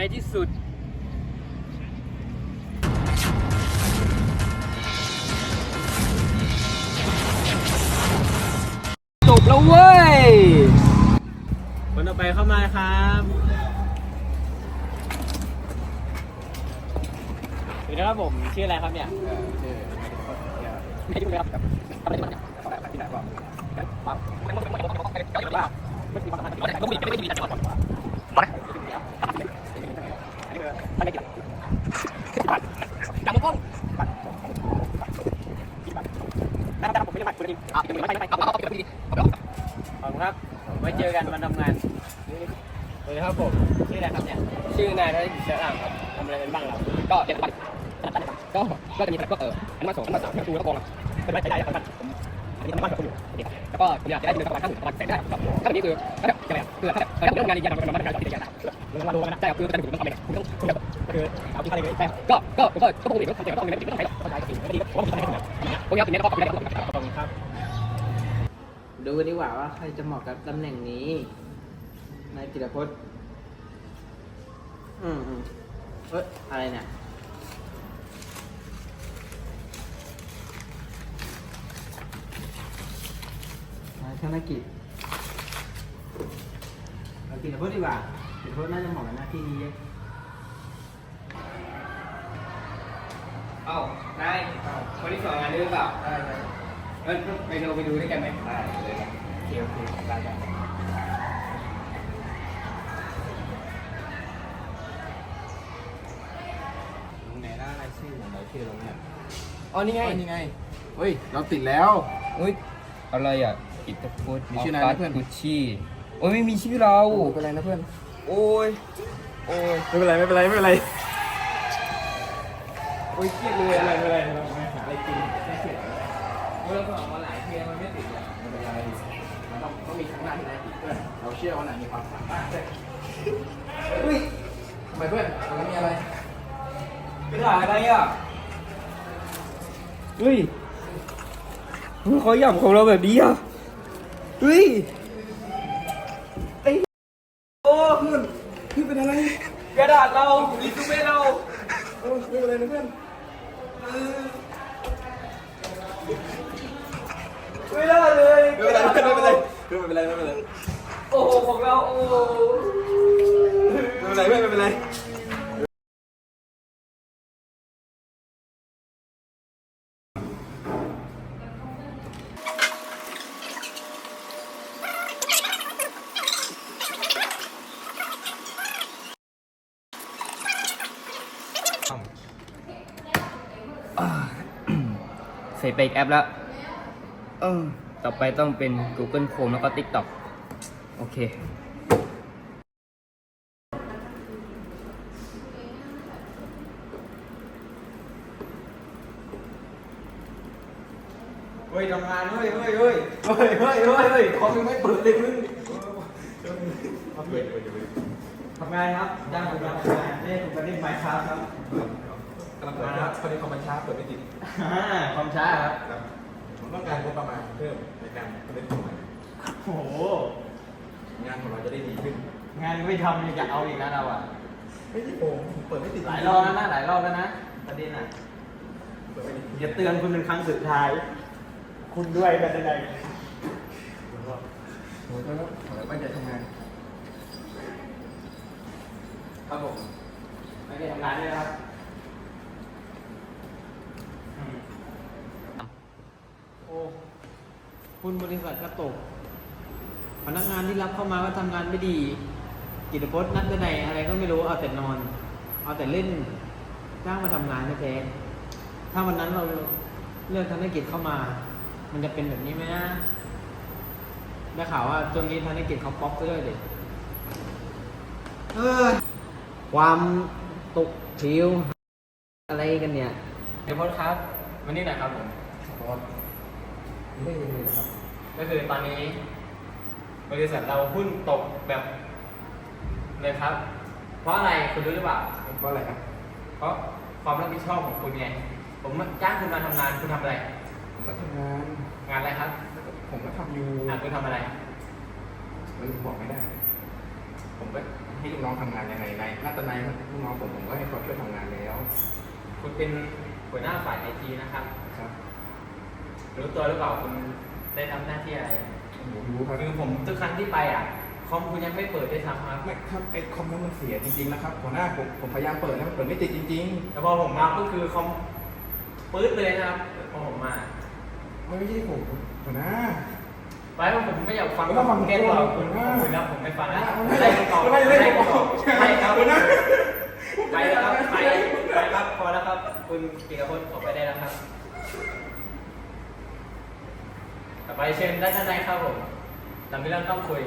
ในที่สุด จบแล้วเว้ย คนต่อไปเข้ามาครับ สวัสดีครับผม ชื่ออะไรครับเนี่ย ไม่ยุ่งเลยครับทำอะไรที่มันเนี่ยที่ไห ครับทำอะไรเป็นบ้างครับก็เรียนปฏิบัติก็ ก็จะมีพวกเอออันมาสองอันมาสามอันนี้มาตูแล้วกองเป็นไม่ใช่ได้ครับท่านอันนี้ทำบ้านกับคุณอยู่แล้วก็ผมอยากจะได้เงินประมาณห้าหมื่นประมาณแสนได้ครับถ้าแบบนี้คือถ้าแบบยังไงคือถ้าแบบถ้าเรื่องานดีๆมันมันมันการจัดกิจการเราเราดูกันนะใช่ครับคือจะถึงต้องทำเองคุณต้องคุณแบบคือเอาที่อะไรเลยใช่ก็ ก็ผมก็ก็ปกติก็ทำเองก็ต้องเงินไม่ต้องใช้หรอกเข้าใจจริงไม่ดีก็ผมว่าผมทำให้คุณนะพวกนี้เป็นเน้นก็ไม่ได้ก็ขอบคุณครับดูนดีกว่าว่าใครจะเหมาะกับตำแหน่งนี้นายกิตพจน์ อืมอืม เอ้ยอะไรเนี่ยนายธนกิจเรากิตพจน์ดีกว่ากิตพจน์น่าจะเหมาะกับหน้าที่นี้เยอะเอ้านายคนที่สองงานนี้หรือเปล่าได้ได้เออไปเราไปดูด้วยกันไหมได้เลยโอเคโอเคได้ได้ายชื่อของรายชื่อเราเนี่ยอ๋อนี่ไงเฮ้ยนี่ไงเฮ้ย เราติดแล้วเฮ้ยอะไรอะอิตาโพสมีชื่อนายไหมเพื่อน กุชชี่โอ้ยไม่มีชื่อเรา โอ้ไม่เป็นไรนะเพื่อน โอ้ยโอ้ยไม่เป็นไรไม่เป็นไรไม่เป็นไรโอ้ยเครียดเลยอะไรไม่เป็นไรเราไปหาอะไรกินไม่เสียโอ้ยเราสอบมาหลายเทียมันไม่ติดอะไม่เป็นไรมันต้องต้องมีครั้งหน้าที่นายติดเพื่อนเราเชื่อว่าไหนมีความสามารถด้วยเฮ้ยทำไมเพื่อนมันมีอะไรกระดาษอะไรอะ เฮ้ยเฮ้ยเขาหย่ำของเราแบบนี้อะเฮ้ยไอ้โอ้เพื่อนพี่เป็นอะไร กระดาษเรารีซูเม่เราเออไม่เป็นไรนะเพื่อนไม่ได้เลยไม่เป็นไรเพื่อนไม่เป็นไรเพื่อนไม่เป็นไรไม่เป็นไรโอ้โหของเราโอ้โหไม่เป็นไรเพื่อนไม่เป็นไร จไปอีกแอปแล้วเออต่อไปต้องเป็น Google Chrome แล้วก็ TikTok โอเค เฮ้ยทำงานเฮ้ยเฮ้ยเฮ้ยเฮ้ยเฮ้ยเฮ้ยเฮ้ยคอมยังไม่เปิดเลยมึงมาเปิดเปิดเปิดทำงานครับจ้างผมมาทำงานนี่ผมไปเล่นไมค์ครับครับกำ ลังเปิดครับพอดีคอมมันช้าเปิดไม่ติดอ่าความช้าครับ ครับผมต้องการงบประมาณเพิ่มในการเล่นของมันโอ้โห งานของเราจะได้ดีขึ้น งานไม่ทำอยังจะเอาอีกนะเราอะ ไม่ที่ผมผมเปิดไม่ติดหลายรอบแล้วนะหลายรอบแล้วนะประเด็นอะเปิดไม่ติดอย่าเตือนคุณเป็นครั้งสุดท้าย คุณด้วยกันใดผมก็ขอตั้งใจทำงานครับผมไม่ได้ทำงานเลยครับอืม โอ้คุณบริษัทกระตก พนักงานที่รับเข้ามาก็ทำงานไม่ดี กิจพจน์นัดจะไหนอะไรก็ไม่รู้ เอาแต่นอน เอาแต่เล่น จ้างมาทำงานแท้ถ้าวันนั้นเราเลือกธนกิจเข้ามา มันจะเป็นแบบนี้ไหมนะ ได้ข่าวว่าช่วงนี้ธนกิจเขาป๊อปไปด้วยเด็กเออ ความตกผิวอะไรกันเนี่ยเดี๋ยวพดครับ วันนี้หน่อยครับผมพราะว่า ไม่ได้เลยนะครับ ก็คือตอนนี้ บริษัทเราหุ้นตกแบบเลยครับ เพราะอะไรคุณรู้หรือเปล่า เพราะอะไรครับ เพราะความรับผิดชอบของคุณไง ผมจ้างคุณมาทำงานคุณทำอะไร ผมก็ทำงาน งานอะไรครับผมก็ทำอยู่อะคุณทำอะไรเฮ้ยผมบอกไม่ได้ ผมก็ให้ลูกน้องทำงานยังไงในนัตนายลูกน้องผมผมก็ให้เขาช่วยทำงานแล้ว คุณเป็นหัวหน้าฝ่ายไอทีนะครับค รับรู้ตัวหรือเปล่าคุณได้ทำหน้าที่อะไรผมรู้ครับคือผมทุกครั้งที่ไปอะคอมคุณยังไม่เปิดด้วยซ้ำครับไม่ครับไอ้คอมนั้นมันเสียจริงๆนะครับหัวหน้าผมผมพยายามเปิดแล้วมันเปิดไม่ติดจริงแต่พอผมมาก็คือคอมปื๊ดเลยนะครับพอผมมาๆไม่ใช่ผมหัวหน้าไปว่าผมไม่อยากฟังไม่ต้องฟังผมแก้ตัวผมคุณว่าคุณแล้วผมไม่ฟังแล้วหัวหน้าไล่คุณต่อหัวหน้าไล่ไล่ผมคุณต่อใช่ไล่ครับหัวหน้าไปแล้วครับไปไปครับพอแล้วครับ คุณปีกพจน์ออกไปได้แล้วครับ ต่อไปเชิญด้านข้างในครับผมเรามีเรื่องต้องคุย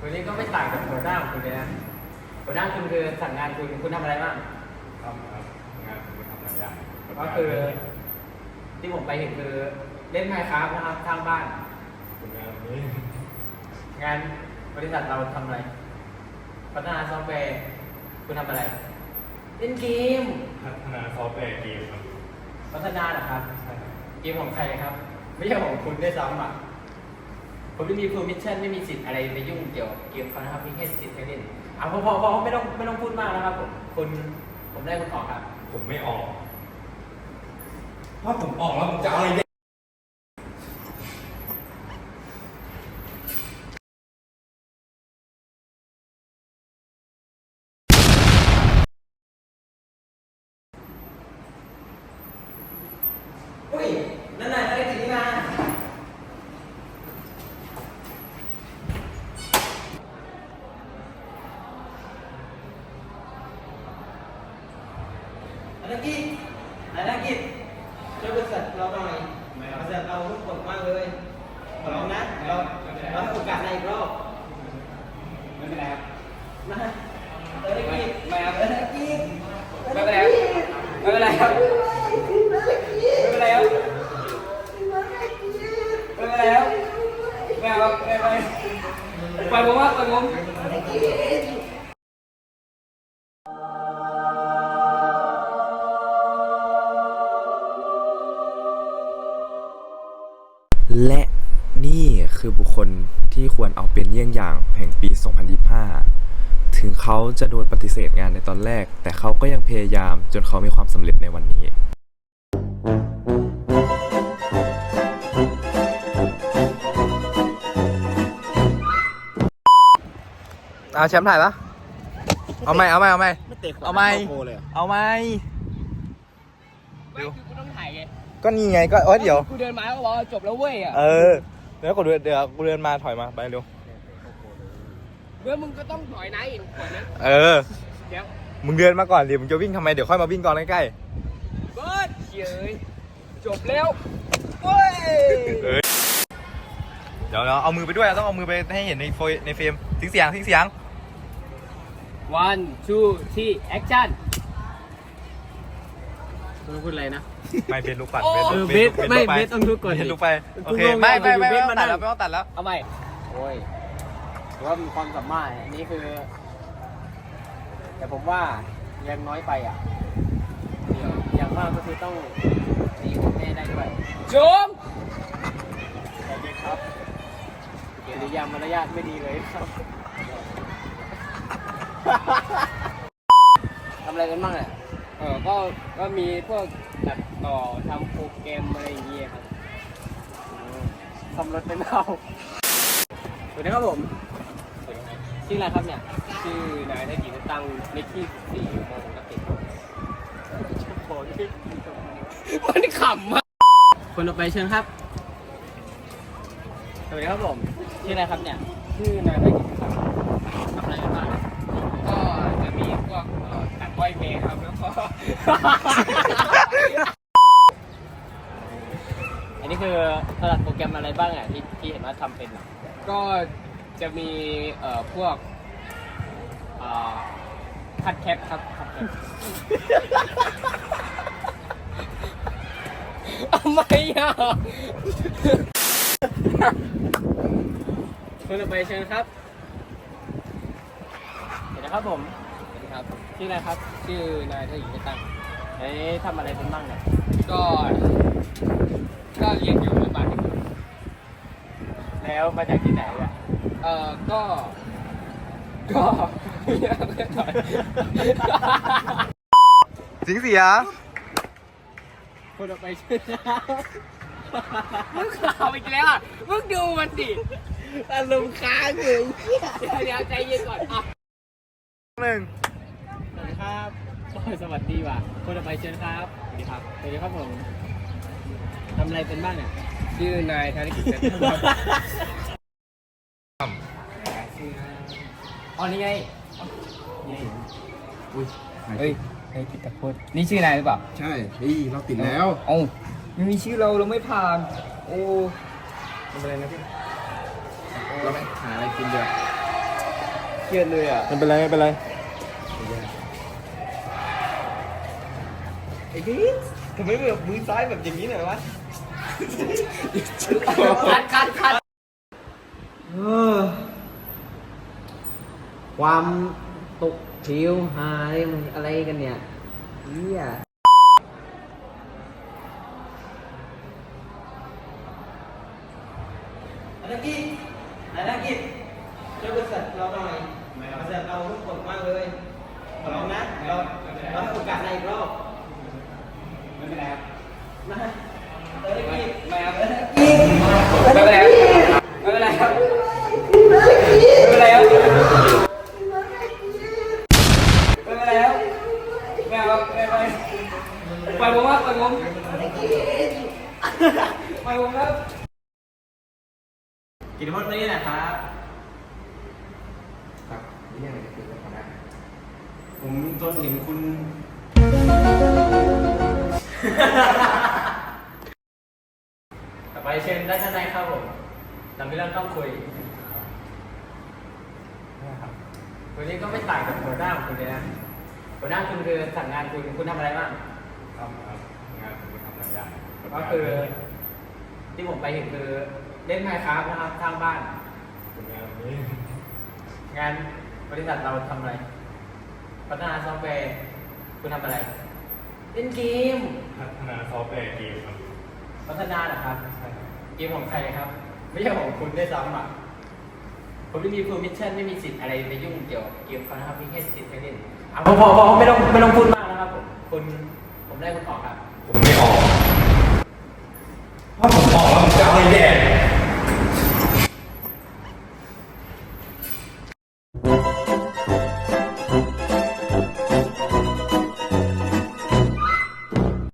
วันนี้ก็ไม่ต่างจากหัวหน้าของคุณเลยนะหัวหน้าคุณคือสั่งงานคุณคุณทำอะไรบ้างทำครับงานผมทำหลายอย่างก็คือ ที่ผมไปเห็นคือเล่นไมค์ครับนะครับทางบ้านงานนี้งานบริษัทเราทำอะไร พัฒนาซอฟต์แวร์คุณทำอะไร เล่นเกมพัฒนาซอฟต์แวร์เกมครับ พัฒนาเหรอครับเกมของใครครับ ไม่ใช่ของคุณด้วยซ้ำอะผมไม่มี permission ไม่มีสิทธิ์อะไรไปยุ่งเกี่ยวกับเกมเขานะครับมีแค่สิทธิ์แค่เล่นเอาพอพอพอไม่ต้องไม่ต้องพูดมากนะครับผมคุณผมได้คุณออกครับ ผมไม่ออก ถ้าผมออกแล้วผมจะเอาอะไรเนี่ย อุ้ย นั่นน่ะได้ถึงนี่มา อ นักกิจอนักกิจช่วยบริษัทเราหน่อยบริษัทเราทุกคนมากเลยขอร้องนะเราเราให้โอกาสในอีกรอบไม่เป็นไรครับนะอนักกิจไม่ครับอนักกิจไม่เป็นไรครับไม่เป็นไรครับไม่เป็นไรครับไม่เป็นไรครับไม่ครับไม่เป็นไปล่อยผมว่าปล่อยผม และนี่คือบุคคลที่ควรเอาเป็นเยี่ยงอย่างแห่งปี 2025 ถึงเขาจะโดนปฏิเสธงานในตอนแรก แต่เขาก็ยังพยายามจนเขามีความสำเร็จในวันนี้เอาแชมป์ถ่ายปะเอาไหมเอาไหมเอาไหมเอาไหมเอาไหมไม่คือ กูต้องถ่ายไงก็นี่ไงก็เอ้ยเดี๋ยว กูเดินมาก็บอกว่าจบแล้วเว้ยอะเออ เดี๋ยวกูเดินเดี๋ยวกูเดินมาถอยมาไปเร็วเมื่อมึงก็ต้องถอยนะอีกก่อนนะเออ เดี๋ยวมึงเดินมาก่อนดิมึงจะวิ่งทำไมเดี๋ยวค่อยมาวิ่งก่อนใกล้เบิร์ดเย้ยจบแล้วเว้ยๆเออเดี๋ยวเราเอามือไปด้วยต้องเอามือไปให้เห็นในโฟยในเฟรมทิ้งเสียงทิ้งเสียง วันทูที่แอคชั่นคุณพูดอะไรนะ ไม่เบสลูกปัดโอ้เบสเบสลูกไม่ไปเบสต้องลุกก่อนเบดิสลูกไปโอเคกูงงไม่ไม่ไม่อยู่ไม่เบสต้องมาตัดนั่งแล้วไม่ต้องตัดแล้วเอาใหม่โอ้ยถือว่ามีความสามารถอันนี้คือ แต่ผมว่ายังน้อยไปอะเดี๋ยวอย่างมากก็คือต้องตีผมแม่ได้ด้วยจมสวัสดีครับกิริยามารยาทไม่ดีเลยครับทำอะไรกันบ้างเนี่ย เออก็ก็มีพวกตัดต่อทำโปรแกรมอะไรอย่างเงี้ยครับอืมทำรถเป็นเอาสวัสดีครับผมชื่ออะไรครับเนี่ย ชื่อนายธกิจตังเลขที่สี่โมงนักติดมันขำมากคนต่อไปเชิญครับ สวัสดีครับผม ชื่ออะไรครับเนี่ย ชื่อนายธกิจ อันนี้คือสลัดโปรแกรมอะไรบ้างอะที่ที่เห็นว่าทำเป็นอะก็จะมีเอ่อพวกเอ่อคัดแคปครับคัดแคปทำไมอะคนต่อไปเชิญครับสวัสดีครับผมสวัสดี ครับ ชื่ออะไรครับ ชื่อนายทหญิงตังเอ้ทำอะไรเป็นบ้างเนี่ย ก็ ก็เรียนอยู่ระบาดแล้วมาจากที่ไหนอะเอ่อ ก็ ก็สิงเสีย คนออกไปชื่อมึงข่าวอีกแล้วอะ มึงดูมันดิอารมณ์ค้างอยู่เดี๋ยวเดี๋ยวใจเย็นก่อนอะ หนึ่งสวัสดี ครับโอ้ยสวัสดีว่ะคนต่อไปเชิญครับสวัสดีครับสวัสดีครับผมทำอะไรเป็นบ้างเนี่ยชื่อนายธนกิจเสถียรอ๋อนี่ไงอุ้ยเฮ้ยไอ้กิตพจน์นี่ชื่อนายหรือเปล่าใช่เฮ้ยเราติดแล้วเอ้าไม่มีชื่อเราเราไม่ผ่าน โอ้ไม่เป็นไรนะพี่เราไปหาอะไรกินเดี๋ยวเครียดเลยอะไม่เป็นไรไม่เป็นไร ไอ้ดิทำไมแบบมือซ้ายแบบอย่างนี้หน่อยวะคัดคัดคัดเออความตกเทียวหาอะไรมันอะไรกันเนี่ยเฮียอานากิอานากิช่วยบริษัทเราหน่อยบริษัทเราทุกคนมากเลยขอร้องนะ เราเราให้โอกาสในอีกรอบ ไม่เป็นไรครับ นะเออนากิ ไม่ครับไม่เป็นไรครับไม่เป็นไรครับไม่เป็นไรครับไม่เป็นไรครับไม่เอาครับไม่เป็นไรปล่อยผมครับปล่อยผม ปล่อยผมครับกินหมดนี้นะครับ ครับนี่ยังไงจะคุยกับคณะผมจนเห็นคุณ ต่อไปเชิญด้านข้างในครับผมเรามีเรื่องต้องคุยวันนี้ก็ไม่ต่างกับหัวหน้าของคุณเลยนะหัวหน้าคุณคือสั่งงานคุณคุณทำอะไรบ้างทำครับงานผมทำหลายอย่างก็คือ ที่ผมไปเห็นคือเล่นไมค์ครับนะครับสร้างบ้านผลงานนี้งานบริษัทเราทำอะไร พัฒนาซอฟต์แวร์ คุณทำอะไร เล่นเกม พัฒนาซอฟต์แวร์เกมครับพัฒนาเหรอครับ เกมของใครครับ ไม่ใช่ของคุณด้วยซ้ำอะ ผมไม่มี permission ไม่มีสิทธิ์อะไรไปยุ่งเกี่ยวกับเกมเขานะครับ มีแค่สิทธิ์แค่เล่นอะพอพอพอไม่ต้องไม่ต้องพูดมากนะครับผมคุณผมได้คุณออกครับ ผมไม่ออก Oh, I'm dying dead.